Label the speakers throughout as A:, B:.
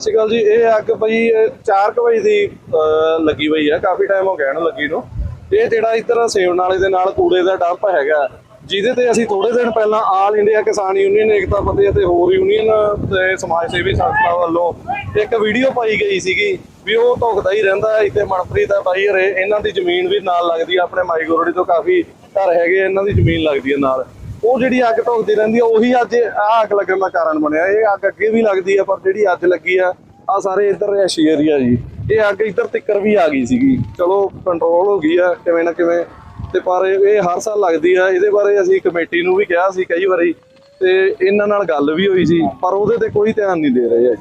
A: ਸਤਿ ਸ਼੍ਰੀ ਅਕਾਲ ਜੀ, ਇਹ ਅੱਗ ਪਈ 4 ਵਜੇ ਦੀ ਲੱਗੀ ਹੋਈ ਹੈ, ਕਾਫੀ ਟਾਈਮ ਹੋ ਗਿਆ ਇਹਨੂੰ ਲੱਗੀ ਨੂੰ। ਇਹ ਜਿਹੜਾ ਇੱਧਰ ਸੇਵ ਨਾਲੇ ਦੇ ਨਾਲ ਕੂੜੇ ਦਾ ਡੰਪ ਹੈਗਾ, ਜਿਹਦੇ ਤੇ ਅਸੀਂ ਥੋੜੇ ਦਿਨ ਪਹਿਲਾਂ ਆਲ ਇੰਡੀਆ ਕਿਸਾਨ ਯੂਨੀਅਨ ਏਕਤਾ ਫਤਿਹ ਅਤੇ ਹੋਰ ਯੂਨੀਅਨ ਤੇ ਸਮਾਜ ਸੇਵੀ ਸੰਸਥਾ ਵੱਲੋਂ ਇੱਕ ਵੀਡੀਓ ਪਾਈ ਗਈ ਸੀਗੀ ਵੀ ਉਹ ਧੁਖਦਾ ਹੀ ਰਹਿੰਦਾ ਇੱਥੇ ਮਨਪ੍ਰੀਤ ਆ ਬਾਈ, ਹਰੇ, ਇਹਨਾਂ ਦੀ ਜ਼ਮੀਨ ਵੀ ਨਾਲ ਲੱਗਦੀ ਆ ਆਪਣੇ ਮਾਈ ਮਾਈਗੋਰੜੀ ਤੋਂ ਕਾਫੀ ਘਰ ਹੈਗੇ ਇਹਨਾਂ ਦੀ ਜ਼ਮੀਨ ਲੱਗਦੀ ਹੈ ਨਾਲ। ਉਹ ਜਿਹੜੀ ਅੱਗ ਧੁਖਦੀ ਰਹਿੰਦੀ ਆ ਉਹੀ ਅੱਜ ਆਹ ਅੱਗ ਲੱਗਣ ਦਾ ਕਾਰਨ ਬਣਿਆ। ਇਹ ਅੱਗ ਅੱਗੇ ਵੀ ਲੱਗਦੀ ਆ ਪਰ ਜਿਹੜੀ ਅੱਜ ਲੱਗੀ ਆ ਆ ਸਾਰੇ ਇੱਧਰ ਰਿਹਾਇਸ਼ੀ ਏਰੀਆ ਜੀ। ਇਹ ਅੱਗ ਇੱਧਰ ਤਿੱਕਰ ਵੀ ਆ ਗਈ ਸੀਗੀ। ਚਲੋ ਕੰਟਰੋਲ ਹੋ ਗਈ ਆ ਕਿਵੇਂ ਨਾ ਕਿਵੇਂ। ਤੇ ਪਰ ਇਹ ਹਰ ਸਾਲ ਲੱਗਦੀ ਆ। ਇਹਦੇ ਬਾਰੇ ਅਸੀਂ ਕਮੇਟੀ ਨੂੰ ਵੀ ਕਿਹਾ ਸੀ ਕਈ ਵਾਰੀ। ਤੇ ਇਹਨਾਂ ਨਾਲ ਗੱਲ ਵੀ ਹੋਈ ਸੀ ਪਰ ਉਹਦੇ ਤੇ ਕੋਈ ਧਿਆਨ ਨਹੀਂ ਦੇ ਰਹੇ ਆ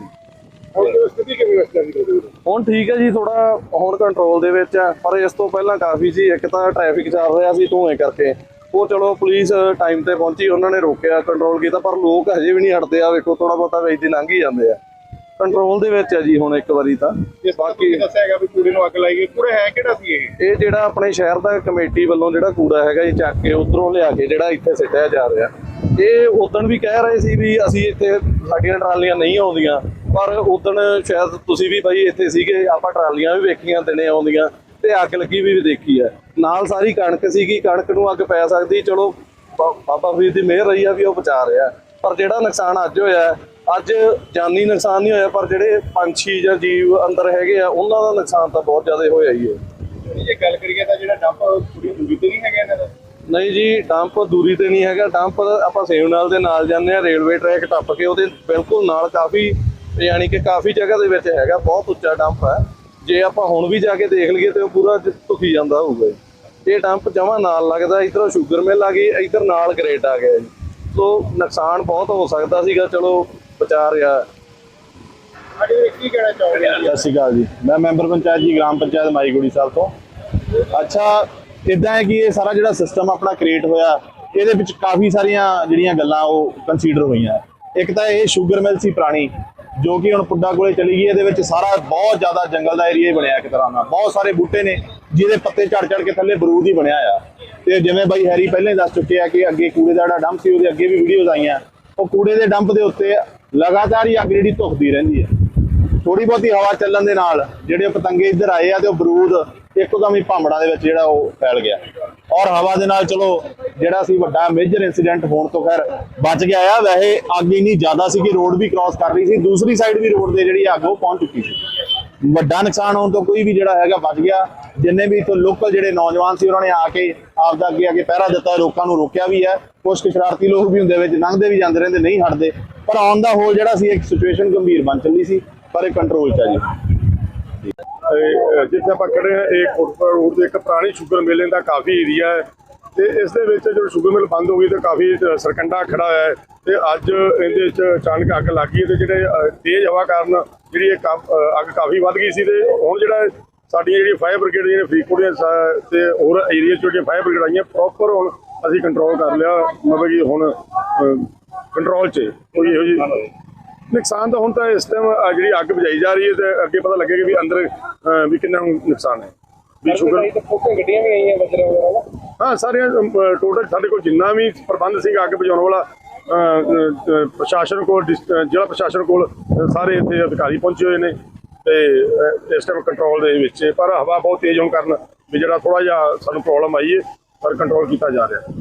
B: ਹੁਣ ਜੀ
A: ਹੁਣ ਠੀਕ ਹੈ ਜੀ ਥੋੜਾ ਹੁਣ ਕੰਟਰੋਲ ਦੇ ਵਿੱਚ ਆ। ਪਰ ਇਸ ਤੋਂ ਪਹਿਲਾਂ ਕਾਫੀ ਸੀ। ਇੱਕ ਤਾਂ ਟ੍ਰੈਫਿਕ ਚੱਲ ਰਿਹਾ ਸੀ ਧੂਏ ਕਰਕੇ। ਉਹ ਚਲੋ ਪੁਲਿਸ ਟਾਈਮ ਤੇ ਪਹੁੰਚੀ ਉਹਨਾਂ ਨੇ ਰੋਕਿਆ ਕੰਟਰੋਲ ਕੀਤਾ ਪਰ ਲੋਕ ਹਜੇ ਵੀ ਨਹੀਂ ਹਟਦੇ। ਆ ਵੇਖੋ ਥੋੜਾ ਬਹੁਤਾ ਵੇਚ ਦੀ ਲੰਘ ਹੀ ਜਾਂਦੇ ਆ। ਕੰਟਰੋਲ ਦੇ ਵਿੱਚ ਆ ਜੀ ਹੁਣ ਇੱਕ ਵਾਰੀ ਤਾਂ।
B: ਬਾਕੀ ਦੱਸਿਆ ਹੈਗਾ ਵੀ ਕੂੜੇ ਨੂੰ ਅੱਗ ਲਾਈ ਗਈ। ਕੂੜਾ ਹੈ ਕਿਹੜਾ ਸੀ ਇਹ?
A: ਇਹ ਜਿਹੜਾ ਆਪਣੇ ਸ਼ਹਿਰ ਦਾ ਕਮੇਟੀ ਵੱਲੋਂ ਜਿਹੜਾ ਕੂੜਾ ਹੈਗਾ ਇਹ ਚੱਕ ਕੇ ਉਧਰੋਂ ਲਿਆ ਕੇ ਜਿਹੜਾ ਇੱਥੇ ਸਿੱਟਿਆ ਜਾ ਰਿਹਾ। ਇਹ ਉਦੋਂ ਵੀ ਕਹਿ ਰਹੇ ਸੀ ਵੀ ਅਸੀਂ ਇੱਥੇ ਸਾਡੀਆਂ ਟਰਾਲੀਆਂ ਨਹੀਂ ਆਉਂਦੀਆਂ ਪਰ ਉਦੋਂ ਸ਼ਾਇਦ ਤੁਸੀਂ ਵੀ ਬਾਈ ਇੱਥੇ ਸੀਗੇ ਆਪਾਂ ਟਰਾਲੀਆਂ ਵੀ ਵੇਖੀਆਂ ਦਿਨੇ ਆਉਂਦੀਆਂ। ਤੇ ਅੱਗ ਲੱਗੀ ਵੀ ਦੇਖੀ ਹੈ। ਨਾਲ ਸਾਰੀ ਕਣਕ ਸੀਗੀ ਕਣਕ ਨੂੰ ਅੱਗ ਪੈ ਸਕਦੀ ਚਲੋ ਬਾਬਾ ਫਰੀਦ ਦੀ ਮਿਹਰ ਰਹੀ ਆ ਵੀ ਉਹ ਬਚਾ ਰਿਹਾ। ਪਰ ਜਿਹੜਾ ਨੁਕਸਾਨ ਅੱਜ ਹੋਇਆ ਅੱਜ ਜਾਨੀ ਨੁਕਸਾਨ ਨਹੀਂ ਹੋਇਆ ਪਰ ਜਿਹੜੇ ਪੰਛੀ ਜਾਂ ਜੀਵ ਅੰਦਰ ਹੈਗੇ ਆ ਉਹਨਾਂ ਦਾ ਨੁਕਸਾਨ ਤਾਂ ਬਹੁਤ ਜ਼ਿਆਦਾ ਹੋਇਆ ਹੀ ਹੈ।
B: ਜੇ ਗੱਲ ਕਰੀਏ ਤਾਂ ਜਿਹੜਾ ਡੰਪ ਕੁੜੀ ਦੂਰੀ ਤੇ ਨਹੀਂ ਹੈਗਾ ਇਹਨਾਂ ਦਾ?
A: ਨਹੀਂ ਜੀ ਡੰਪ ਦੂਰੀ ਤੇ ਨਹੀਂ ਹੈਗਾ। ਡੰਪ ਆਪਾਂ ਸੇਵ ਨਾਲ ਦੇ ਨਾਲ ਜਾਂਦੇ ਆ ਰੇਲਵੇ ਟਰੈਕ ਟੱਪ ਕੇ ਉਹਦੇ ਬਿਲਕੁਲ ਨਾਲ ਕਾਫੀ ਯਾਨੀ ਕਿ ਕਾਫੀ ਜਗ੍ਹਾ ਦੇ ਵਿੱਚ ਹੈਗਾ ਬਹੁਤ ਉੱਚਾ ਡੰਪ ਹੈ। ਜੇ ਆਪਾਂ ਹੁਣ ਵੀ ਜਾ ਕੇ ਦੇਖ ਲਈਏ ਤੇ ਉਹ ਪੂਰਾ ਧੁਖੀ ਜਾਂਦਾ ਹੋਊਗਾ ਜੀ। ਇਹ ਡੰਪ ਜਮਾ ਨਾਲ ਲੱਗਦਾ ਇਧਰੋਂ ਸ਼ੂਗਰ ਮਿਲ ਆ ਗਈ ਇਧਰ ਨਾਲ ਗ੍ਰੇਟ ਆ ਗਿਆ ਜੀ। ਸੋ ਨੁਕਸਾਨ ਬਹੁਤ ਹੋ ਸਕਦਾ ਸੀਗਾ ਚਲੋ ਬਚਾ ਰਿਹਾ।
B: ਸਾਡੇ ਵੀਰੇ ਕੀ ਕਹਿਣਾ ਚਾਹੋਗੇ?
C: ਸਤਿ ਸ਼੍ਰੀ ਅਕਾਲ ਜੀ। ਮੈਂ ਮੈਂਬਰ ਪੰਚਾਇਤ ਜੀ ਗ੍ਰਾਮ ਪੰਚਾਇਤ ਮਾਈਗੁੜੀ ਸਾਹਿਬ ਤੋਂ। ਅੱਛਾ ਇਦਾਂ ਹੈ ਕਿ ਇਹ ਸਾਰਾ ਜਿਹੜਾ ਸਿਸਟਮ ਆਪਣਾ ਕ੍ਰੀਏਟ ਹੋਇਆ ਇਹਦੇ ਵਿੱਚ ਕਾਫੀ ਸਾਰੀਆਂ ਜਿਹੜੀਆਂ ਗੱਲਾਂ ਉਹ ਕੰਸੀਡਰ ਹੋਈਆਂ। ਇੱਕ ਤਾਂ ਇਹ ਸ਼ੂਗਰ ਮਿਲ ਸੀ ਪੁਰਾਣੀ ਜੋ ਕਿ ਹੁਣ ਪੁੱਡਾ ਕੋਲੇ ਚਲੀ ਗਈ ਇਹਦੇ ਵਿੱਚ ਸਾਰਾ ਬਹੁਤ ਜ਼ਿਆਦਾ ਜੰਗਲ ਦਾ ਏਰੀਆ ਹੀ ਬਣਿਆ ਇੱਕ ਤਰ੍ਹਾਂ ਦਾ ਬਹੁਤ ਸਾਰੇ ਬੂਟੇ ਨੇ, ਜਿਹਦੇ ਪੱਤੇ ਝੜ ਝੜ ਕੇ ਥੱਲੇ ਬਰੂਦ ਹੀ ਬਣਿਆ ਆ। ਤੇ ਜਿਵੇਂ ਬਾਈ ਹੈਰੀ ਪਹਿਲਾਂ ਹੀ ਦੱਸ ਚੁੱਕੇ ਆ ਕਿ ਅੱਗੇ ਕੂੜੇ ਦਾ ਜਿਹੜਾ ਡੰਪ ਸੀ, ਉਹਦੇ ਅੱਗੇ ਵੀ ਵੀਡੀਓਜ਼ ਆਈਆਂ। ਉਹ ਕੂੜੇ ਦੇ ਡੰਪ ਦੇ ਉੱਤੇ ਲਗਾਤਾਰ ਹੀ ਅੱਗ ਜਿਹੜੀ ਧੁਖਦੀ ਰਹਿੰਦੀ ਹੈ ਥੋੜੀ ਬਹੁਤੀ ਹਵਾ ਚੱਲਣ ਦੇ ਨਾਲ ਜਿਹੜੇ ਪਤੰਗੇ ਇੱਧਰ ਆਏ ਆ ਤੇ ਉਹ ਬਰੂਦ ਇੱਕਦਮ ਹੀ ਭਾਂਬੜਾਂ ਦੇ ਵਿੱਚ ਜਿਹੜਾ ਉਹ ਫੈਲ ਗਿਆ। ਔਰ ਹਵਾ ਦੇ ਨਾਲ ਚਲੋ, ਜਿਹੜਾ ਸੀ ਵੱਡਾ ਮੇਜਰ ਇਨਸੀਡੈਂਟ ਹੋਣ ਤੋਂ ਖੈਰ ਬਚ ਗਿਆ ਆ। ਵੈਸੇ ਅੱਗ ਇੰਨੀ ਜ਼ਿਆਦਾ ਸੀ ਕਿ ਰੋਡ ਵੀ ਕ੍ਰਾਸ ਕਰ ਰਹੀ ਸੀ। ਦੂਸਰੀ ਸਾਈਡ ਵੀ ਰੋਡ ਦੇ ਜਿਹੜੀ ਅੱਗ ਉਹ ਪਹੁੰਚ ਚੁੱਕੀ ਸੀ। ਵੱਡਾ ਨੁਕਸਾਨ ਹੋਣ ਤੋਂ ਕੋਈ ਵੀ ਜਿਹੜਾ ਹੈਗਾ ਬਚ ਗਿਆ। ਜਿੰਨੇ ਵੀ ਇਥੋਂ ਲੋਕਲ ਜਿਹੜੇ ਨੌਜਵਾਨ ਸੀ, ਉਹਨਾਂ ਨੇ ਆ ਕੇ ਆਪਦਾ ਅੱਗੇ ਅੱਗੇ ਪਹਿਰਾ ਦਿੱਤਾ। ਲੋਕਾਂ ਨੂੰ ਰੋਕਿਆ ਵੀ ਹੈ। ਕੁਝ ਕੁ ਸ਼ਰਾਰਤੀ ਲੋਕ ਵੀ ਹੁੰਦੇ ਵਿੱਚ ਲੰਘਦੇ ਵੀ ਜਾਂਦੇ ਰਹਿੰਦੇ, ਨਹੀਂ ਹਟਦੇ। ਪਰ ਆਉਣ ਦਾ ਹੋਲ ਜਿਹੜਾ ਸੀ, ਇੱਕ ਸਿਚੁਏਸ਼ਨ ਗੰਭੀਰ ਬਣ ਚੱਲੀ ਸੀ। ਪਰ ਇਹ ਕੰਟਰੋਲ ਚ ਆ ਜੀ।
B: ਜਿੱਥੇ ਆਪਾਂ ਖੜੇ ਹਾਂ ਇਹ ਕੋਟਪੁਰਾ ਰੋਡ ਤੇ ਇੱਕ ਪੁਰਾਣੀ ਸ਼ੂਗਰ ਮਿਲ ਦਾ ਕਾਫੀ ਏਰੀਆ ਹੈ ਤੇ ਇਸ ਦੇ ਵਿੱਚ ਜਦੋਂ ਸ਼ੂਗਰ ਮਿਲ ਬੰਦ ਹੋ ਗਈ ਤੇ ਕਾਫੀ ਸਰਕੰਡਾ ਖੜਾ ਹੋਇਆ ਹੈ ਤੇ ਅੱਜ ਇਹਦੇ ਵਿੱਚ ਅਚਾਨਕ ਅੱਗ ਲੱਗ ਗਈ ਤੇ ਜਿਹੜੇ ਤੇਜ਼ ਹਵਾ ਕਾਰਨ ਜਿਹੜੀ ਇਹ ਅੱਗ ਕਾਫੀ ਵੱਧ ਗਈ ਸੀ ਤੇ ਹੁਣ ਜਿਹੜਾ ਸਾਡੀਆਂ ਜਿਹੜੀਆਂ ਫਾਇਰ ਬ੍ਰਿਗੇਡ ਦੀਆਂ ਫਰੀਦਕੋਟ ਦੀਆਂ ਤੇ ਹੋਰ ਏਰੀਆ ਚ ਜਿਹੜੀਆਂ ਫਾਇਰ ਬ੍ਰਿਗੇਡ ਆਈਆਂ ਪ੍ਰੋਪਰ ਹੁਣ ਅਸੀਂ ਕੰਟਰੋਲ ਕਰ ਲਿਆ ਮਤਲਬ ਕਿ ਹੁਣ ਕੰਟਰੋਲ 'ਚ। ਕੋਈ ਇਹੋ ਜਿਹੀ ਨੁਕਸਾਨ ਤਾਂ ਹੁਣ ਤਾਂ ਇਸ ਟਾਈਮ ਜਿਹੜੀ ਅੱਗ ਬੁਝਾਈ ਜਾ ਰਹੀ ਹੈ ਤੇ ਅੱਗੇ ਪਤਾ ਲੱਗੇਗਾ ਵੀ ਅੰਦਰ ਅਹ, ਵੀ ਕਿੰਨਾ ਨੁਕਸਾਨ ਹੈ। ਵੀ ਸ਼ੂਗਰ
D: ਗੱਡੀਆਂ ਵੀ ਆਈਆਂ ਵਜਰਾ ਵਗੈਰਾ ਨਾ।
B: ਹਾਂ ਸਾਰੀਆਂ ਟੋਟਲ ਸਾਡੇ ਕੋਲ ਜਿੰਨਾ ਵੀ ਪ੍ਰਬੰਧ ਸੀਗਾ ਅੱਗ ਬੁਝਾਉਣ ਵਾਲਾ ਅਹ, ਅਹ, ਪ੍ਰਸ਼ਾਸਨ ਕੋਲ ਡਿਸ- ਅਹ, ਜ਼ਿਲ੍ਹਾ ਪ੍ਰਸ਼ਾਸਨ ਕੋਲ ਅਹ, ਸਾਰੇ ਇੱਥੇ ਅਧਿਕਾਰੀ ਪਹੁੰਚੇ ਹੋਏ ਨੇ ਤੇ ਅਹ, ਇਸ ਟਾਈਮ ਕੰਟਰੋਲ ਦੇ ਵਿੱਚ ਹੈ। ਪਰ ਹਵਾ ਬਹੁਤ ਤੇਜ਼ ਹੋਣ ਕਾਰਨ ਵੀ ਜਿਹੜਾ ਥੋੜਾ ਜਿਹਾ ਸਾਨੂੰ ਪ੍ਰੋਬਲਮ ਆਈ ਹੈ ਪਰ ਕੰਟਰੋਲ ਕੀਤਾ ਜਾ ਰਿਹਾ। ਹੈ